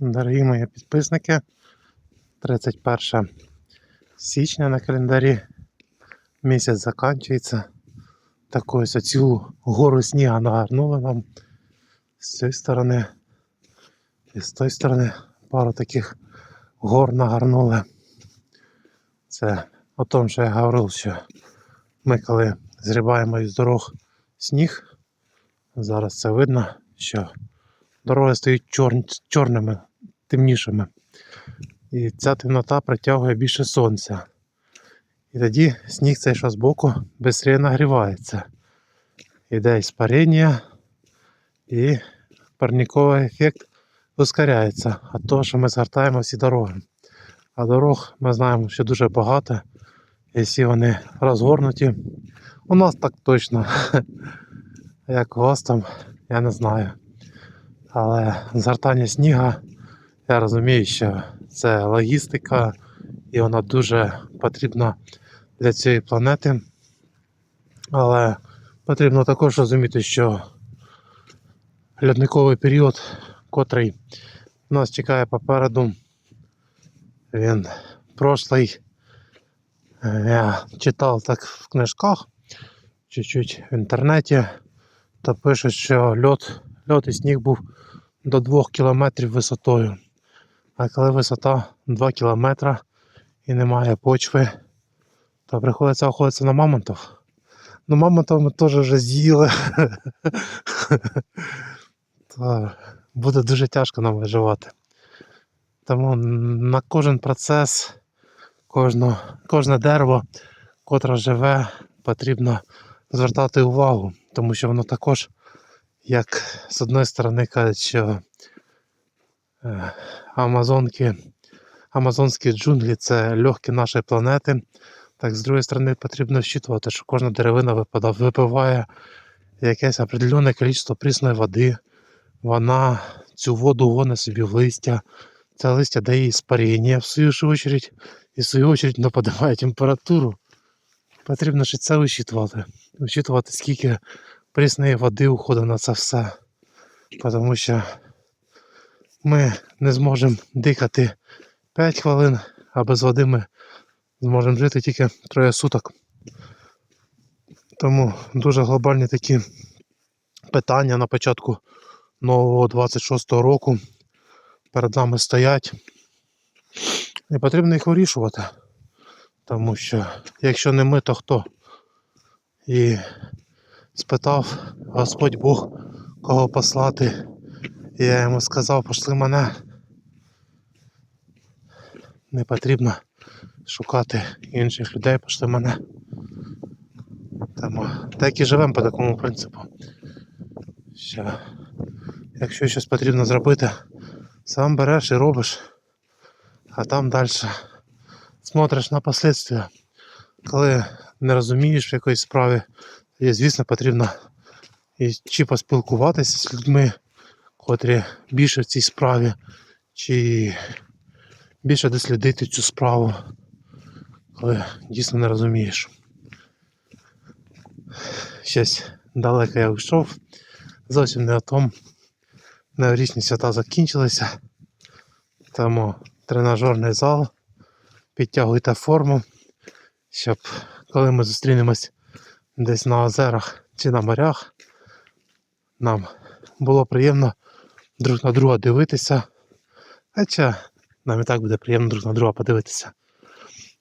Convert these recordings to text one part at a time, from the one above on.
Дорогі мої підписники, 31 січня на календарі. Місяць закінчується. Таку ось цю гору сніга нагорнули нам з цієї сторони і з тої сторони пару таких гор нагорнули. Це о тому, що я говорив, що ми коли зрібаємо із дорог сніг, зараз це видно, що дороги стають чор... чорними, темнішими. І ця темнота притягує більше сонця. І тоді сніг цей що збоку швидше нагрівається. Іде іспарення і парниковий ефект ускоряється від того, що ми згортаємо всі дороги. А дорог ми знаємо, що дуже багато. Всі вони розгорнуті. У нас так точно. Як у вас там, я не знаю. Але згортання сніга, я розумію, що це логістика, і вона дуже потрібна для цієї планети. Але потрібно також розуміти, що льодниковий період, котрий нас чекає попереду, він прошлий. Я читав так в книжках, чуть-чуть в інтернеті, то пишуть, що льод, льод і сніг був до 2 кілометрів висотою. А коли висота 2 кілометра і немає почви, то приходиться охотитися на мамонтів. Ну, мамонтів ми теж вже з'їли. То буде дуже тяжко нам виживати. Тому на кожен процес, кожну, кожне дерево, котре живе, потрібно звертати увагу, тому що воно також, як з одної сторони кажуть, що Амазонки, Амазонські джунглі це легкі нашої планети. Так, з другої сторони, потрібно вчитувати, що кожна деревина випиває якесь определенне кількість прісної води. Вона цю воду гонить собі в листя. Це листя дає їй спаріння, в свою ж очередь, і в свою очередь воно подимає температуру. Потрібно ще це вичитувати. Вичитувати, скільки прісної води уходить на це все. Тому що ми не зможемо дихати 5 хвилин, а без води ми зможемо жити тільки троє суток. Тому дуже глобальні такі питання на початку нового 26-го року перед нами стоять. І потрібно їх вирішувати. Тому що якщо не ми, то хто? І спитав Господь Бог, кого послати. Я йому сказав, пошли мене. Не потрібно шукати інших людей, пошли мене. Тому так і живемо по такому принципу. Що якщо щось потрібно зробити, сам береш і робиш, а там далі смотриш на последствия. Коли не розумієш в якоїсь справі, тоді, звісно, потрібно і чи поспілкуватися з людьми, котрі більше в цій справі, чи більше дослідити цю справу, коли дійсно не розумієш. Щось далеко я йшов, зовсім не о том. Новорічні свята закінчилися, тому тренажерний зал, підтягуйте форму, щоб коли ми зустрінемось десь на озерах чи на морях, нам було приємно друг на друга дивитися. Хоча нам і так буде приємно друг на друга подивитися.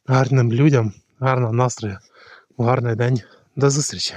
Гарним людям, гарного настрою, гарний день. До зустрічі!